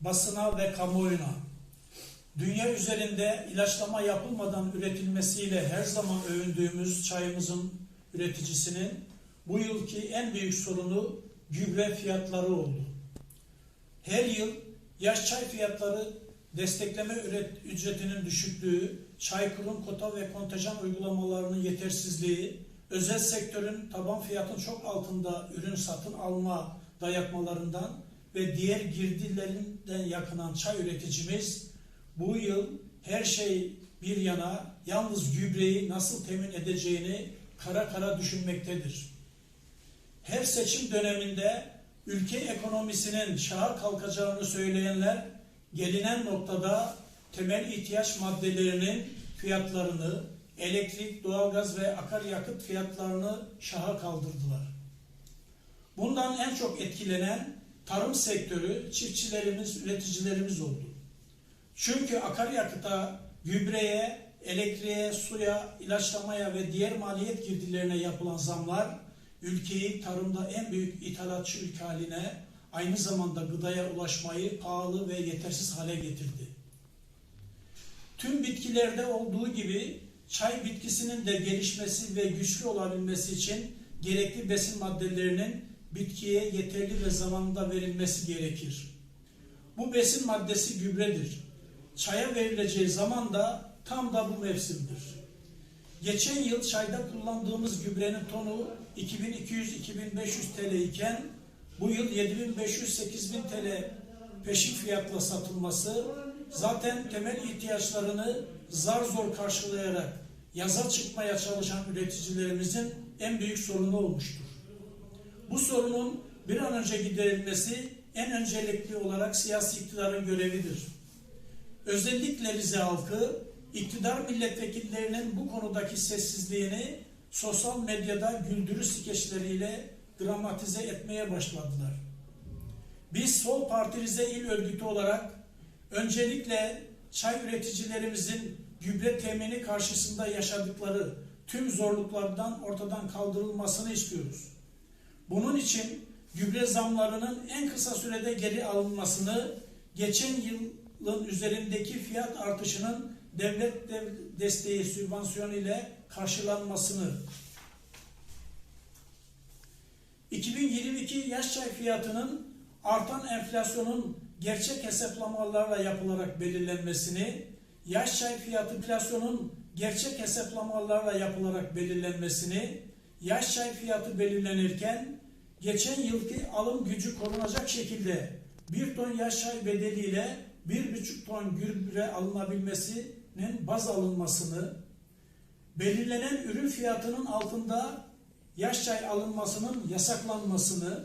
basına ve kamuoyuna. Dünya üzerinde ilaçlama yapılmadan üretilmesiyle her zaman övündüğümüz çayımızın üreticisinin bu yılki en büyük sorunu gübre fiyatları oldu. Her yıl yaş çay fiyatları destekleme üret- ücretinin düşüklüğü, çaykurun kota ve kontenjan uygulamalarının yetersizliği, özel sektörün taban fiyatın çok altında ürün satın alma dayatmalarından ve diğer girdilerinden yakınan çay üreticimiz bu yıl her şey bir yana yalnız gübreyi nasıl temin edeceğini kara kara düşünmektedir. Her seçim döneminde ülke ekonomisinin şaha kalkacağını söyleyenler gelinen noktada temel ihtiyaç maddelerinin fiyatlarını, elektrik, doğalgaz ve akaryakıt fiyatlarını şaha kaldırdılar. Bundan en çok etkilenen tarım sektörü, çiftçilerimiz, üreticilerimiz oldu. Çünkü akaryakıta, gübreye, elektriğe, suya, ilaçlamaya ve diğer maliyet girdilerine yapılan zamlar ülkeyi tarımda en büyük ithalatçı ülke haline, aynı zamanda gıdaya ulaşmayı pahalı ve yetersiz hale getirdi. Tüm bitkilerde olduğu gibi çay bitkisinin de gelişmesi ve güçlü olabilmesi için gerekli besin maddelerinin bitkiye yeterli ve zamanında verilmesi gerekir. Bu besin maddesi gübredir. Çaya verileceği zaman da tam da bu mevsimdir. Geçen yıl çayda kullandığımız gübrenin tonu 2200-2500 TL iken bu yıl 7500-8000 TL peşin fiyatla satılması zaten temel ihtiyaçlarını zar zor karşılayarak yaza çıkmaya çalışan üreticilerimizin en büyük sorunu olmuştur. Bu sorunun bir an önce giderilmesi en öncelikli olarak siyasi iktidarın görevidir. Özellikle Rize halkı iktidar milletvekillerinin bu konudaki sessizliğini sosyal medyada güldürü skeçleriyle dramatize etmeye başladılar. Biz Sol Parti Rize İl Örgütü olarak öncelikle çay üreticilerimizin gübre temini karşısında yaşadıkları tüm zorluklardan ortadan kaldırılmasını istiyoruz. Bunun için gübre zamlarının en kısa sürede geri alınmasını, geçen yılın üzerindeki fiyat artışının devlet dev- desteği sübvansiyon ile karşılanmasını. 2022 yaş çay fiyatının artan enflasyonun gerçek hesaplamalarla yapılarak belirlenmesini, yaş çay fiyatı enflasyonun gerçek hesaplamalarla yapılarak belirlenmesini, yaş çay fiyatı belirlenirken geçen yılki alım gücü korunacak şekilde bir ton yaş çay bedeliyle bir buçuk ton gübre alınabilmesinin baz alınmasını, belirlenen ürün fiyatının altında yaş çay alınmasının yasaklanmasını,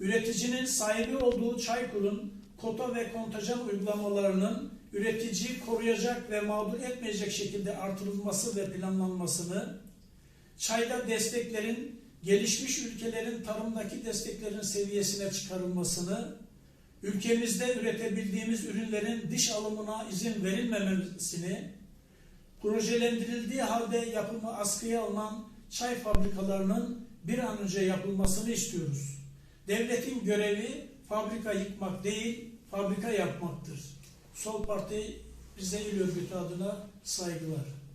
üreticinin sahibi olduğu Çaykur'un kota ve kontenjan uygulamalarının üreticiyi koruyacak ve mağdur etmeyecek şekilde artırılması ve planlanmasını, çayda desteklerin gelişmiş ülkelerin tarımdaki desteklerin seviyesine çıkarılmasını, ülkemizde üretebildiğimiz ürünlerin dış alımına izin verilmemesini, projelendirildiği halde yapımı askıya alınan çay fabrikalarının bir an önce yapılmasını istiyoruz. Devletin görevi fabrika yıkmak değil, fabrika yapmaktır. Sol Parti Rize İl Örgütü adına saygılar.